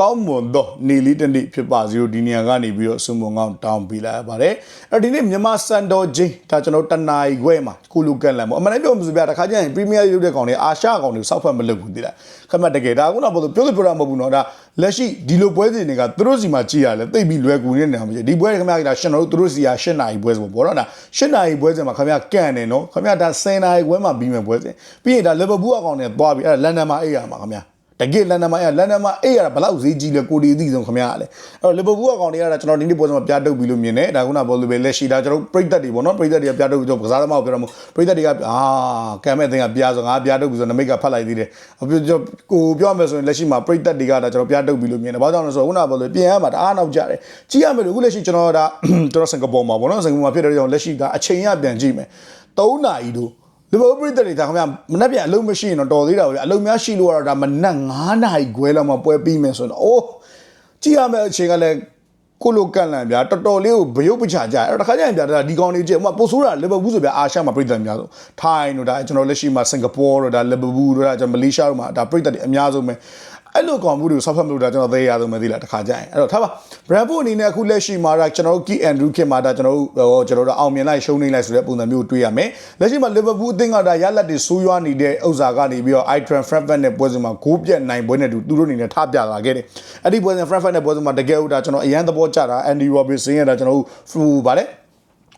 ကောင်းမွန်သောနေ့လေးတစ်နေ့ဖြစ်ပါစေလို့ဒီနေရာကနေပြီးတော့ဆုမွန်ကောင်းတောင်းပေးလိုက်ရပါတယ်အဲ့ဒီနေ့မြန်မာစံတော်ချင်းဒါကျွန်တော်တနာရီခွဲမှာကိုလူကန်လန်ပေါ့အမှန်တကယ်ပြောမှဆိုပြတခါကျရင်ပရီးမီးယားရုပ်တဲ့ကောင်တွေအာရှကောင်တွေစောက်ဖက်မလုပ်ဘူးတိလားခက်မှတ်တကယ်ဒါကတော့ဘာလို့ပြောလို့ပြောတာမဟုတ်ဘူးနော်ဒါလက်ရှိဒီလိုပွဲစဉ်တွေကသူတို့စီမှာကြည်ရလဲတိတ်ပြီးလွယ်ကူနေတာမရှိဒီပွဲခင်ဗျားကရှင်တော်တို့သူတို့စီက၈နာရီပွဲဆိုပေါ့နော်ဒါ၈နာရီပွဲစဉ်မှာခင်ဗျားကန်နေနော်ခင်ဗျားဒါ၁၀နာရီခွဲမှာပြီးမယ်ပွဲစဉ်ပြီးရင်ဒါလီဗာပူးအကောင်တွေသွားပြီးအဲ့ဒါလန်ဒန်မှာအိပ်ရမှာခင်ဗျာ တကယ်လန်ဒန်မှာအဲ့လန်ဒန်မှာအိပ်ရတာဘလောက်ဈေးကြီးလဲကိုဒီအသည့်ဆုံးခင်ဗျားကလည်းအဲ့တော့လီဗာပူးအကောင်တွေကကျွန်တော်ဒီနေ့ပွဲစဉ်မှာပြတ်တုပ်ပြီးလို့မြင်တယ်ဒါကုနာဘောလိုပဲလက်ရှိဒါကျွန်တော်ပြိသက်တွေပေါ့နော်ပြိသက်တွေကပြတ်တုပ်ပြီးတော့ကစားသမားကိုပြောတော့မို့ပြိသက်တွေကအာကံမဲ့အသင်းကပြားဆိုငါပြတ်တုပ်ပြီးဆိုနမိတ်ကဖတ်လိုက်သေးတယ်ကိုပြောမယ်ဆိုရင်လက်ရှိမှာပြိသက်တွေကဒါကျွန်တော်ပြတ်တုပ်ပြီးလို့မြင်တယ်ဘာကြောင့်လဲဆိုတော့ခုနကဘောလိုပြင်ရမှာတအားနောက်ကြတယ်ကြည့်ရမယ်လို့အခုလက်ရှိကျွန်တော်ဒါကျွန်တော်စင်ကာပူမှာပေါ့နော်စင်ကာပူမှာဖြစ်တဲ့ကြောင့်လက်ရှိဒါအချိန်ရပြန်ကြည့်မယ်3နာရီတို့ လီဗာပူးပြည်တွေဒါခင်ဗျာမနှက်ပြန်အလုံးမရှိရင်တော့တော်သေးတာပဲအလုံးများရှိလို့ကတော့ဒါမနှက်9နာရီခွဲလောက်မှပွဲပြီးမယ်ဆိုတော့အိုးကြည့်ရမယ်အချိန်ကလည်းကိုလိုကန်လန်ဗျာတော်တော်လေးကိုဗရုပ်ပချကြအဲ့တော့တခါကျရင်ဗျာဒါဒီကောင်လေးကြည့်ဥမာပိုဆိုးတာလီဗာပူးဆိုဗျာအာရှမှာပြည်သက်အများဆုံးထိုင်းတို့ဒါကျွန်တော်လက်ရှိမှာစင်ကာပူတို့ဒါလီဗာပူးတို့ဒါကျွန်တော်မလေးရှားတို့မှာဒါပြည်သက်တွေအများဆုံးပဲ အဲ့လိုကောင်မှုတွေကိုဆောက်ဖတ်မလို့ဒါကျွန်တော်သိရဆုံးမသိလားတခါကြရင်အဲ့တော့ထားပါဘရန်ဖို့အနေနဲ့အခုလက်ရှိမှာဒါကျွန်တော်တို့ Key Andrew ခင်မှာဒါကျွန်တော်တို့ကျွန်တော်တို့အောင်မြင်လိုက်ရှုံးနေလိုက်ဆိုတဲ့ပုံစံမျိုးတွေ့ရမယ်လက်ရှိမှာ Liverpool အသင်းကဒါရလက်တွေဆိုးရွားနေတဲ့ဥစ္စာကနေပြီးတော့ Itran Frankfurt နဲ့ပွဲစဉ်မှာဂိုးပြတ်နိုင်ပွဲနဲ့တူသူတို့အနေနဲ့ထပြလာခဲ့တယ်အဲ့ဒီပွဲစဉ် Frankfurt နဲ့ပွဲစဉ်မှာတကယ်ဟုတ်ဒါကျွန်တော်အရန်သဘောကျတာ Andy Robertson ရဲ့ဒါကျွန်တော်တို့ဖူဗါလဲ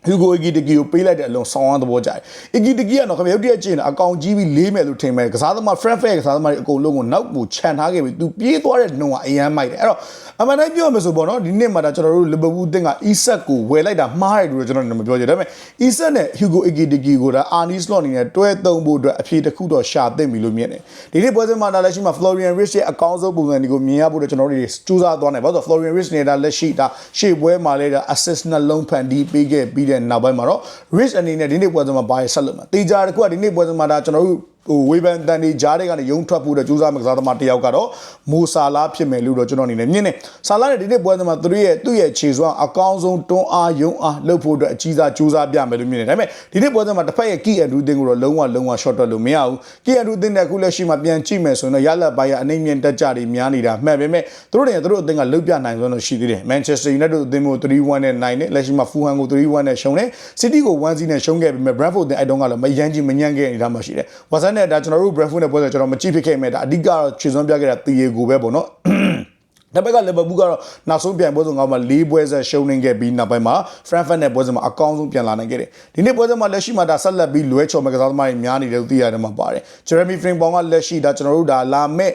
ဟူဂိုအီဂီတကီကိုပေးလိုက်တဲ့အလုံးဆောင်းအောင်သဘောကျတယ်။အီဂီတကီကတော့ခင်ဗျာရုပ်တရက်ကျင်းအကောင်ကြီးပြီးလေးမယ်လို့ထင်မယ်။ကစားသမား Frankfurt ကစားသမားတွေအကုန်လုံးကိုနောက်ကိုခြံထားခဲ့ပြီးသူပြေးသွားတဲ့နှုံကအရန်မိုက်တယ်။အဲ့တော့အမှန်တိုင်းပြောရမယ်ဆိုပေါ့နော်ဒီနေ့မှာဒါကျွန်တော်တို့လီဗာပူးအသင်းကအီဆက်ကိုဝယ်လိုက်တာမှားတယ်လို့ကျွန်တော်လည်းမပြောချင်ဒါပေမဲ့အီဆက်နဲ့ဟူဂိုအီဂီတကီကိုဒါအာနီစလော့အနေနဲ့တွဲသုံးဖို့အတွက်အဖြေတစ်ခုတော့ရှာသင့်ပြီလို့မြင်တယ်။ဒီနေ့ပွဲစဉ်မှာဒါလက်ရှိမှာ Florian Rich ရဲ့အကောင်းဆုံးပုံစံတွေကိုမြင်ရဖို့တော့ကျွန်တော်တို့စူးစမ်းသွားနေပါဆိုတော့ Florian Rich နဲ့ဒါလက်ရှိဒါရှေ့ပွဲမှာလည်းဒါ assist နှလုံးဖန်တီးပေးခဲ့ပြီးတဲ့နောက်ပိုင်းမှာတော့ Rich အနေနဲ့ဒီနေ့ပွဲစဉ်မှာဘာရဆက်လုပ်မှာတေချာတခုကဒီနေ့ပွဲစဉ်မှာဒါကျွန်တော်တို့ဟိုဝေဘန်တန်ဒီဂျားတွေကနေယုံထွက်ဖို့တဲ့ကြိုးစားမဲ့ကစားသမားတစ်ယောက်ကတော့မိုဆာလာဖြစ်မယ်လို့တော့ကျွန်တော်အနေနဲ့မြင်တယ်။ဆာလာနဲ့ဒီနေ့ပွဲစဉ်မှာသူတို့ရဲ့သူ့ရဲ့ခြေစွမ်းအကောင်းဆုံးတွန်းအားယုံအားလုပ်ဖို့အတွက်အကြီးစားကြိုးစားပြမယ်လို့မြင်တယ်။ဒါပေမဲ့ဒီနေ့ပွဲစဉ်မှာတစ်ဖက်ရဲ့ key and do တင်ကိုတော့လုံးဝလုံးဝ short တွက်လို့မရဘူး။ key and do တင်တဲ့အခုလက်ရှိမှာပြန်ကြည့်မယ်ဆိုရင်တော့ရလက်ပိုင်းကအနှိမ့်မြင့်တက်ကြတွေများနေတာမှန်ပေမဲ့သူတို့တွေသူတို့အသင်းကလုတ်ပြနိုင်စွမ်းတော့ရှိသေးတယ်။ Manchester United အသင်းကို3-1နဲ့နိုင်တယ်။လက်ရှိမှာ Fulham ကို3-1နဲ့ရှုံးတယ်။ City ကို1-0နဲ့ရှုံးခဲ့ပေမဲ့ Brentford အသင်းအဲ့တုန်းကလည်းမယန်းကြီးမညံ့ခဲ့နေတာမှရှိတယ်။ဝါဆန်နဲ့ဒါကျွန်တော်တို့ Brentford နဲ့ပွဲဆိုကျွန်တော်မကြည့်ဖြစ်ခဲ့မဲ့ဒါအဓိကတော့ခြေစွမ်းပြခဲ့တာတီယေကိုပဲပေါ့နော် နောက်ဘက်ကလီဗာပူးကတော့နောက်ဆုံးပြန်ပွဲစဉ်ကောင်းမှာ၄ပွဲဆက်ရှုံးနေခဲ့ပြီးနောက်ပိုင်းမှာ Frankfurt နဲ့ပွဲစဉ်မှာအကောင်းဆုံးပြန်လာနိုင်ခဲ့တယ်။ဒီနေ့ပွဲစဉ်မှာလက်ရှိမှာဒါဆက်လက်ပြီးလွဲချော်မဲ့ကစားသမားတွေများနေတယ်လို့သိရတယ်မှာပါတယ်။ Jeremy Frimpong ကလက်ရှိဒါကျွန်တော်တို့ဒါလာမဲ့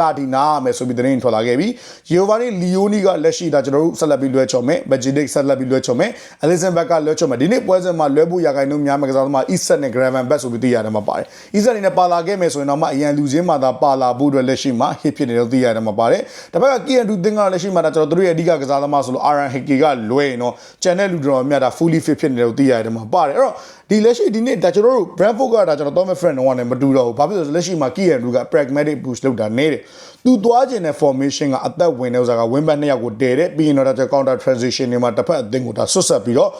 လာဒီနာမယ်ဆိုပြီးသတင်းထွက်လာခဲ့ပြီး Giovanni Leoni ကလက်ရှိဒါကျွန်တော်တို့ဆက်လက်ပြီးလွဲချော်မဲ့ Bajidic ဆက်လက်ပြီးလွဲချော်မဲ့ Alisson Beck ကလွဲချော်မဲ့ဒီနေ့ပွဲစဉ်မှာလွဲဖို့ရာခိုင်နှုန်းများမဲ့ကစားသမား Isak နဲ့ Gravenberch ဆိုပြီးသိရတယ်မှာပါတယ်။ Isak နေနဲ့ပါလာခဲ့မယ်ဆိုရင်တော့မှအရန်လူချင်းမှသာပါလာဖို့အတွက်လက်ရှိမှာ hit ဖြစ်နေတယ်လို့သိရတယ်မှာပါတယ်။တစ်ဖက်က EN2 သင်းကလည်းရှိမှဒါကျွန်တော်တို့ရဲ့အဓိကကစားသမားဆိုလို့ Aaron Hickey ကလွဲရင်တော့ကျန်တဲ့လူတော်များဒါ fully fit ဖြစ်နေတယ်လို့သိရတယ်မှာပါတယ်အဲ့တော့ဒီလက်ရှိဒီနေ့ဒါကျွန်တော်တို့ Brentford ကဒါကျွန်တော် Thomas Friend တော့လည်းမတူတော့ဘူးဘာဖြစ်လို့လဲလက်ရှိမှာ EN2 က pragmatic boost လုပ်တာနေတယ်သူသွားခြင်းတဲ့ formation ကအသက်ဝင်တဲ့ဥစားက wing back နှစ်ယောက်ကိုတည်တယ်ပြီးရင်တော့ဒါကျွန်တော် counter transition တွေမှာတစ်ဖက်အသင်းကိုဒါဆွတ်ဆက်ပြီးတော့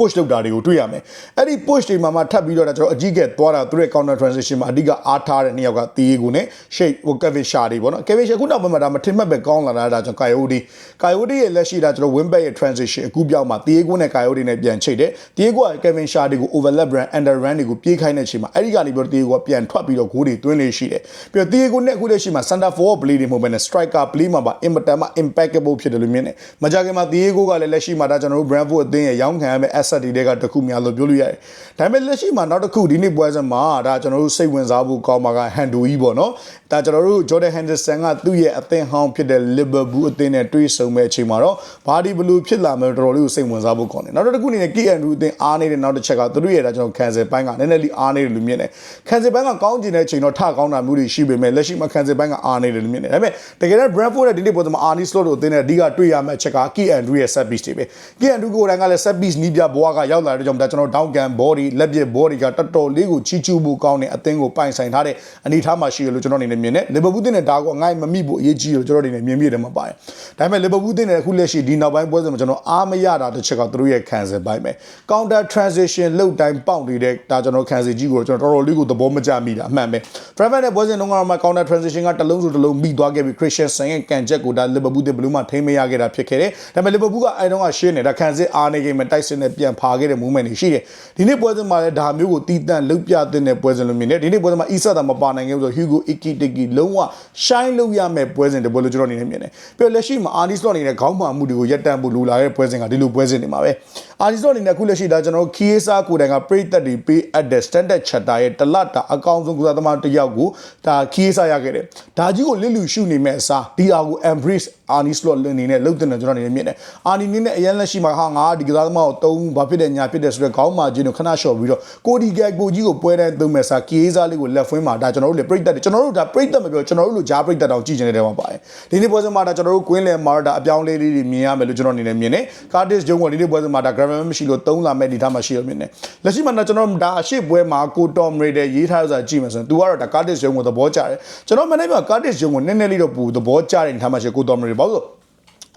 push လုပ်တာတွေကိုတွေ့ရမယ်အဲ့ဒီ push တွေမှာမှထပ်ပြီးတော့ကျွန်တော်အကြီးကဲသွားတာသူတို့ရဲ့ counter transition မှာအဓိကအားထားတဲ့နှစ်ယောက်ကတီးကိုနဲ့ shape ဟို Kevin Shah တွေပေါ့နော် Kevin Shah ခုနောက်ပိုင်းမှာဒါမထင်မှတ်ပဲကောင်းလာတာဒါကျွန်တော် Coyote Coyote ရဲ့လက်ရှိဒါကျွန်တော် win back ရဲ့ transition အခုပြောင်းမှာတီးကိုနဲ့ Coyote နဲ့ပြန်ချိတ်တယ်တီးကိုက Kevin Shah တွေကို overlap run under run တွေကိုပြေးခိုင်းတဲ့အချိန်မှာအဲ့ဒီကနေပြီးတော့တီးကိုကပြန်ထွက်ပြီးတော့ဂိုးတွေသွင်းနေရှိတယ်ပြီးတော့တီးကိုနဲ့အခုလက်ရှိမှာ center forward play တွေမဟုတ်ဘဲနဲ့ striker play မှာပါ impact မှာ impeccable ဖြစ်တယ်လို့မြင်တယ်မကြခင်မှာတီးကိုကလည်းလက်ရှိမှာဒါကျွန်တော်တို့ Brentford အသင်းရဲ့ရောင်းခံရမယ့် asset တွေကတခုများလို့ပြောလို့ရတယ်။ဒါပေမဲ့လက်ရှိမှာနောက်တစ်ခုဒီနေ့ပွဲစဉ်မှာဒါကျွန်တော်တို့စိတ်ဝင်စားဖို့ကောင်းမှာကဟန်ဒူကြီးပေါ့နော်။ဒါကျွန်တော်တို့ Jordan Henderson ကသူ့ရဲ့အသင်းဟောင်းဖြစ်တဲ့ Liverpool အသင်းနဲ့တွေ့ဆုံမဲ့အချိန်မှာတော့ဘာဒီဘလူးဖြစ်လာမယ်တော်တော်လေးကိုစိတ်ဝင်စားဖို့ကောင်းတယ်။နောက်တစ်ခုအနေနဲ့ Key Andrew အသင်းအားနေတဲ့နောက်တစ်ချက်ကသူတို့ရဲ့ဒါကျွန်တော် cancel ပိုင်းကနည်းနည်းလေးအားနေတယ်လို့မြင်တယ်။ cancel ပိုင်းကကောင်းကျင်တဲ့အချိန်တော့ထကောင်းတာမျိုးတွေရှိပေမဲ့လက်ရှိမှာ cancel ပိုင်းကအားနေတယ်လို့မြင်တယ်။ဒါပေမဲ့တကယ်တော့ Brentford ရဲ့ဒီနေ့ပွဲစဉ်မှာ Arnie Slot တို့အသင်းနဲ့အဓိကတွေ့ရမယ့်အချက်က Key Andrew ရဲ့ set piece တွေပဲ။ Key Andrew ကိုယ်တိုင်ကလည်း set piece နီးပြဘဘွားကရောက်လာတဲ့ကြောင့်ဒါကျွန်တော်တောင်းကန် body လက်ပြ body ကတော်တော်လေးကိုချီချူဖို့ကောင်းတဲ့အသင်းကိုပိုင်ဆိုင်ထားတဲ့အနေအထားမှာရှိရလို့ကျွန်တော်အနေနဲ့မြင်တယ်လီဗာပူးတင်းနဲ့ဒါကိုအငိုင်းမမိဖို့အရေးကြီးလို့ကျွန်တော်အနေနဲ့မြင်မိတယ်မှာပါတယ်ဒါပေမဲ့လီဗာပူးတင်းနဲ့အခုလက်ရှိဒီနောက်ပိုင်းပွဲစဉ်မှာကျွန်တော်အားမရတာတစ်ချက်ကသူတို့ရဲ့ခံစားပိုင်းပဲ counter transition လောက်တိုင်းပေါက်နေတဲ့ဒါကျွန်တော်ခံစားကြီးကိုကျွန်တော်တော်တော်လေးကိုသဘောမကျမိတာအမှန်ပဲ Trevor နဲ့ပွဲစဉ်လုံးကတော့မှ counter transition ကတစ်လုံးဆိုတစ်လုံးမိသွားခဲ့ပြီး Christian ဆန်ရဲ့ကန်ချက်ကိုဒါလီဗာပူးတင်းဘလူးမှာထိမမရခဲ့တာဖြစ်ခဲ့တယ်ဒါပေမဲ့လီဗာပူးကအဲတုန်းကရှင်းနေတာခံစားအားနေခဲ့မှတိုက်စစ်နဲ့ပြန်ဖာခဲ့တဲ့ movement တွေရှိတယ်ဒီနေ့ပွဲစဉ်မှာလည်းဒါမျိုးကိုတီးတန့်လုတ်ပြတဲ့ပွဲစဉ်လို့မြင်တယ်ဒီနေ့ပွဲစဉ်မှာ Isa တာမပါနိုင်ခဲ့ဘူးဆို Hugo Ikitiki လုံးဝ shine လုပ်ရမယ့်ပွဲစဉ်တပွဲလို့ကျွန်တော်အနေနဲ့မြင်တယ်ပြီးတော့လက်ရှိမှာ Arnie Slot အနေနဲ့ခေါင်းမှမှုတွေကိုရပ်တန့်ဖို့လိုလာတဲ့ပွဲစဉ်ကဒီလိုပွဲစဉ်တွေမှာပဲ Arnie Slot အနေနဲ့အခုလက်ရှိဒါကျွန်တော် Kiesa ကိုယ်တိုင်ကပရိသတ်တွေပေးအပ်တဲ့ standard chatter ရဲ့တလတ်တာအကောင်းဆုံးကုသသမားတစ်ယောက်ကိုဒါ Kiesa ရခဲ့တယ်ဒါကြီးကိုလစ်လူရှုနေမဲ့အစားဒီအားကို embrace Arnie Slot အနေနဲ့လုပ်တဲ့ကျွန်တော်အနေနဲ့မြင်တယ် Arnie နည်းနဲ့အရင်လက်ရှိမှာဟာငါဒီကစားသမားကိုတုံးဘာဖြစ်တဲ့ညာဖြစ်တဲ့ဆိုတော့ခေါင်းမှချင်းကိုခဏလျှော့ပြီးတော့ကိုဒီကက်ကိုကြီးကိုပွဲတန်းသုံးမဲ့စား Kiesa လေးကိုလက်ဖွင့်မှာဒါကျွန်တော်တို့လေပရိသတ်တွေကျွန်တော်တို့ဒါပရိသတ်မပြောကျွန်တော်တို့လိုဂျားပရိသတ်တောင်ကြည့်နေတဲ့တဲမှာပါတယ်ဒီနေ့ပွဲစဉ်မှာဒါကျွန်တော်တို့ကွင်းလယ်မှာဒါအပြောင်းလေးလေးတွေမြင်ရမယ်လို့ကျွန်တော်အနေနဲ့မြင်တယ် Curtis Jones ကဒီနေ့ပွဲစဉ်မှာဒါ grammar မရှိလို့သုံးလာမဲ့ဒီထားမှာရှိရမြင်တယ်လက်ရှိမှာဒါကျွန်တော်ဒါအရှိပွဲမှာကို Tom Raider ရေးထားတာကြည့်မယ်ဆိုရင် तू ကတော့ဒါ Curtis Jones ကိုသဘောကျတယ်ကျွန်တော်မနေ့က Curtis Jones ကိုနည်းနည်းလေးတော့ပူသဘောကျတဲ့ဒီထားမှာရှိကို Tom Raider ဘာလို့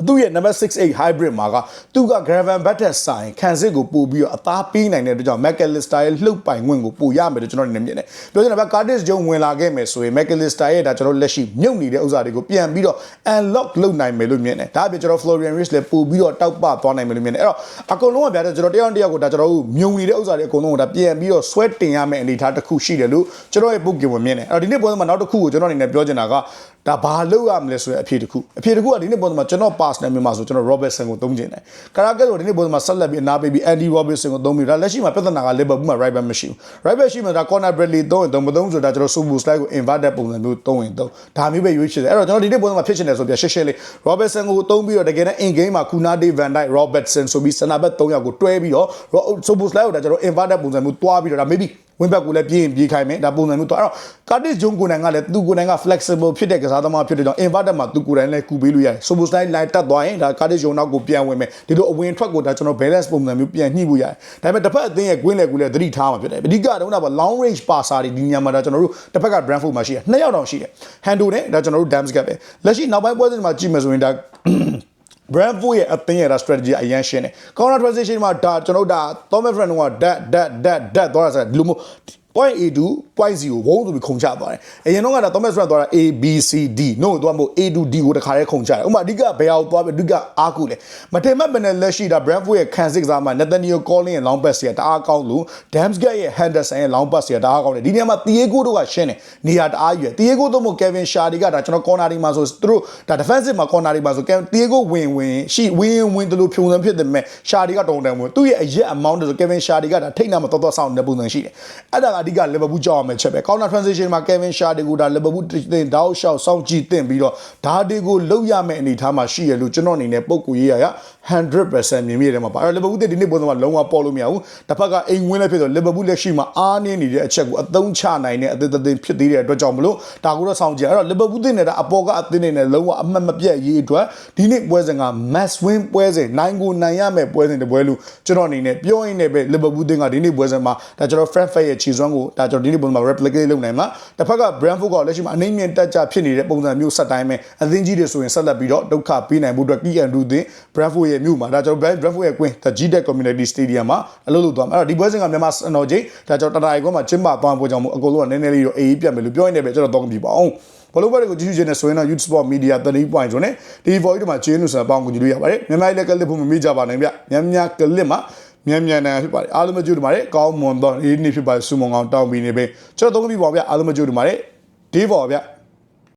သူ့ရဲ့ number 68 hybrid မှာကသူက gravel battle ဆိုင်ခံစစ်ကိုပို့ပြီးတော့အသားပေးနိုင်တဲ့အတွက်ကြောင့် McAllister ရဲ့လှုပ်ပိုင်ခွင့်ကိုပို့ရမယ်လို့ကျွန်တော်အနေနဲ့မြင်တယ်ပြောချင်တာက Curtis Jones ဝင်လာခဲ့မယ်ဆိုရင် McAllister ရဲ့ဒါကျွန်တော်လက်ရှိမြုပ်နေတဲ့ဥစ္စာတွေကိုပြန်ပြီးတော့ unlock လုပ်နိုင်မယ်လို့မြင်တယ်ဒါအပြင်ကျွန်တော် Florian Rich လည်းပို့ပြီးတော့တောက်ပသွားနိုင်မယ်လို့မြင်တယ်အဲ့တော့အကုန်လုံးကဗျာကျွန်တော်တယောက်တစ်ယောက်ကိုဒါကျွန်တော်တို့မြုံနေတဲ့ဥစ္စာတွေအကုန်လုံးကိုဒါပြန်ပြီးတော့ဆွဲတင်ရမယ့်အနေအထားတစ်ခုရှိတယ်လို့ကျွန်တော်ရဲ့ book ကိုမြင်တယ်အဲ့တော့ဒီနေ့ပွဲမှာနောက်တစ်ခုကိုကျွန်တော်အနေနဲ့ပြောချင်တာက ဒါဘာလုပ်ရမလဲဆိုတဲ့အဖြေတစ်ခုအဖြေတစ်ခုကဒီနေ့ပွဲမှာကျွန်တော် pass နဲ့မြန်မာဆိုကျွန်တော် Robertson ကိုသုံးကျင်တယ်ကာရာကက်ကိုဒီနေ့ပွဲမှာဆက်လက်ပြီးအနာပေးပြီး Andy Robertson ကိုသုံးပြီးဒါလက်ရှိမှာပြဿနာက Liverpool မှာ right back မရှိဘူး right back ရှိမှဒါ corner Bradley သုံးရင်သုံးမသုံးဆိုတာကျွန်တော် Subu slide ကို inverted ပုံစံမျိုးသုံးရင်သုံးဒါမျိုးပဲရွေးချယ်တယ်အဲ့တော့ကျွန်တော်ဒီနေ့ပွဲမှာဖြစ်ချင်တယ်ဆိုပြရှက်ရှက်လေး Robertson ကိုသုံးပြီးတော့တကယ်နဲ့ in game မှာ Kunade Van Dijk Robertson ဆိုပြီး center back 3ယောက်ကိုတွဲပြီးတော့ Subu slide ကိုဒါကျွန်တော် inverted ပုံစံမျိုးတွားပြီးတော့ဒါ maybe ဝင်းဘက်ကိုလည်းပြေးရင်ပြေးခိုင်းမယ်ဒါပုံစံမျိုးတော့အဲ့တော့ Curtis Jones ကိုယ်တိုင်ကလည်းသူကိုယ်တိုင်က flexible ဖြစ်တဲ့ကစားသမားဖြစ်တဲ့ကြောင့် inverted မှာသူကိုယ်တိုင်လည်းကူပေးလို့ရတယ် Sobo style line တက်သွားရင်ဒါ Curtis Jones နောက်ကိုပြန်ဝင်မယ်ဒီလိုအဝင်ထွက်ကိုဒါကျွန်တော် balance ပုံစံမျိုးပြန်ညှိဖို့ရတယ်ဒါပေမဲ့တစ်ဖက်အသင်းရဲ့ queen လည်းကူလည်းသတိထားမှာဖြစ်တယ်အဓိကတော့က long range passer တွေဒီညမှာဒါကျွန်တော်တို့တစ်ဖက်က Brentford မှာရှိတယ်နှစ်ယောက်တောင်ရှိတယ် Hando နဲ့ဒါကျွန်တော်တို့ Damsgate ပဲလက်ရှိနောက်ပိုင်းပွဲစဉ်မှာကြည့်မယ်ဆိုရင်ဒါ Brentford ရဲ့အသင်းရဲ့ strategy အရန်ရှင်းတယ် counter transition မှာဒါကျွန်တော်တို့ဒါ Thomas Frank က dat dat dat dat သွားတာဆိုဒီလိုမျိုး point A2 point 0ဝုန်းဆိုပြီးခုံချသွားတယ်အရင်တော့ကဒါ Thomas Frank သွားတာ A B C D no တော့မဟုတ် A to D ကိုတခါတည်းခုံချတယ်ဥပမာအဓိကဘယ်အောင်သွားပြီအဓိကအားကူလေမထင်မှတ်ဘယ်နဲ့လက်ရှိဒါ Brentford ရဲ့ခံစစ်ကစားမှာ Nathaniel Collins ရဲ့ long pass တွေကတအားကောင်းလို့ Damsgate ရဲ့ Henderson ရဲ့ long pass တွေကတအားကောင်းတယ်ဒီနေရာမှာ Thiago တို့ကရှင်းတယ်နေရာတအားရွယ် Thiago တို့မို့ Kevin Shardy ကဒါကျွန်တော် corner ဒီမှာဆိုသူတို့ဒါ defensive မှာ corner ဒီမှာဆို Thiago ဝင်ဝင်ရှိဝင်ဝင်တလို့ဖြုံစံဖြစ်တယ်မဲ့ Shardy ကတုံတန်ဝင်သူ့ရဲ့အရက် amount ဆို Kevin Shardy ကဒါထိတ်နာမတော်တော်ဆောင်နေတဲ့ပုံစံရှိတယ်အဲ့ဒါကအဓိက Liverpool ကြောက်အောင်မဲ့ချက်ပဲ counter transition မှာ Kevin Shardy ကိုဒါ Liverpool တင်တောက်လျှောက်စောင့်ကြည့်တင်ပြီးတော့ဒါတွေကိုလုံးရမယ့်အနေအထားမှာရှိရလို့ကျွန်တော်အနေနဲ့ပုံကူရေးရရ100%မြင်မိတယ်မှာပါအဲ့တော့ Liverpool ဒီနေ့ပုံစံမှာလုံးဝပေါ်လို့မရဘူးတစ်ဖက်ကအိမ်ဝင်းလည်းဖြစ်တော့ Liverpool လက်ရှိမှာအားနည်းနေတဲ့အချက်ကိုအသုံးချနိုင်တဲ့အသစ်သစ်ဖြစ်သေးတဲ့အတွက်ကြောင့်မလို့ဒါကိုတော့စောင့်ကြည့်အဲ့တော့ Liverpool တင်နေတာအပေါ်ကအသင်းနေနဲ့လုံးဝအမှတ်မပြတ်ရေးအတွက်ဒီနေ့ပွဲစဉ်က mass win ပွဲစဉ်နိုင်ကိုနိုင်ရမယ့်ပွဲစဉ်တစ်ပွဲလို့ကျွန်တော်အနေနဲ့ပြောရင်းနဲ့ပဲ Liverpool တင်ကဒီနေ့ပွဲစဉ်မှာဒါကျွန်တော် Frankfurt ရဲ့ခြေစွမ်းကိုဒါကျွန်တော်ဒီနေ့ပွဲမှာ replicate လုပ်နိုင်မှာတစ်ဖက်က Brentford ကလက်ရှိမှာအနှိမ့်မြင့်တက်ကြဖြစ်နေတဲ့ပုံစံမျိုးဆက်တိုင်းပဲအသင်းကြီးတွေဆိုရင်ဆက်လက်ပြီးတော့ဒုက္ခပေးနိုင်ဖို့အတွက် Key and Do တင် Brentford ရဲ့မြို့မှာဒါကျွန်တော် Brentford ရဲ့ကွင်း The GTech Community Stadium မှာအလုပ်လုပ်သွားမှာအဲ့တော့ဒီပွဲစဉ်ကမြန်မာစံတော်ချိန်ဒါကျွန်တော်တနင်္လာရီကွင်းမှာကျင်းပသွားဖို့ကြောင့်မို့အကုန်လုံးကနည်းနည်းလေးတော့အေးအေးပြတ်မယ်လို့ပြောရင်းနဲ့ပဲကျွန်တော်တော့ကြည့်ပါအောင်ဘလို့ဘတွေကိုကြည့်ကြည့်နေဆိုရင်တော့ Youth Sport Media 30 point ဆိုနဲ့ဒီ voice တွေမှာကျင်းလို့ဆိုတာပေါင်းကိုကြည့်လို့ရပါတယ်မြန်မာလက်ကလစ်ဖို့မမေ့ကြပါနဲ့ဗျမြန်မြန်ကလစ်မှာ မြန်မြန်နိုင်ဖြစ်ပါတယ်အားလုံးမကြည့်တို့ပါတယ်ကောင်းမွန်တော့ဒီနေ့ဖြစ်ပါတယ်စူမုံကောင်တောင်းပြီးနေပဲကျွန်တော်သုံးပြီးပါဗျအားလုံးမကြည့်တို့ပါတယ်ဒီပေါ်ဗျ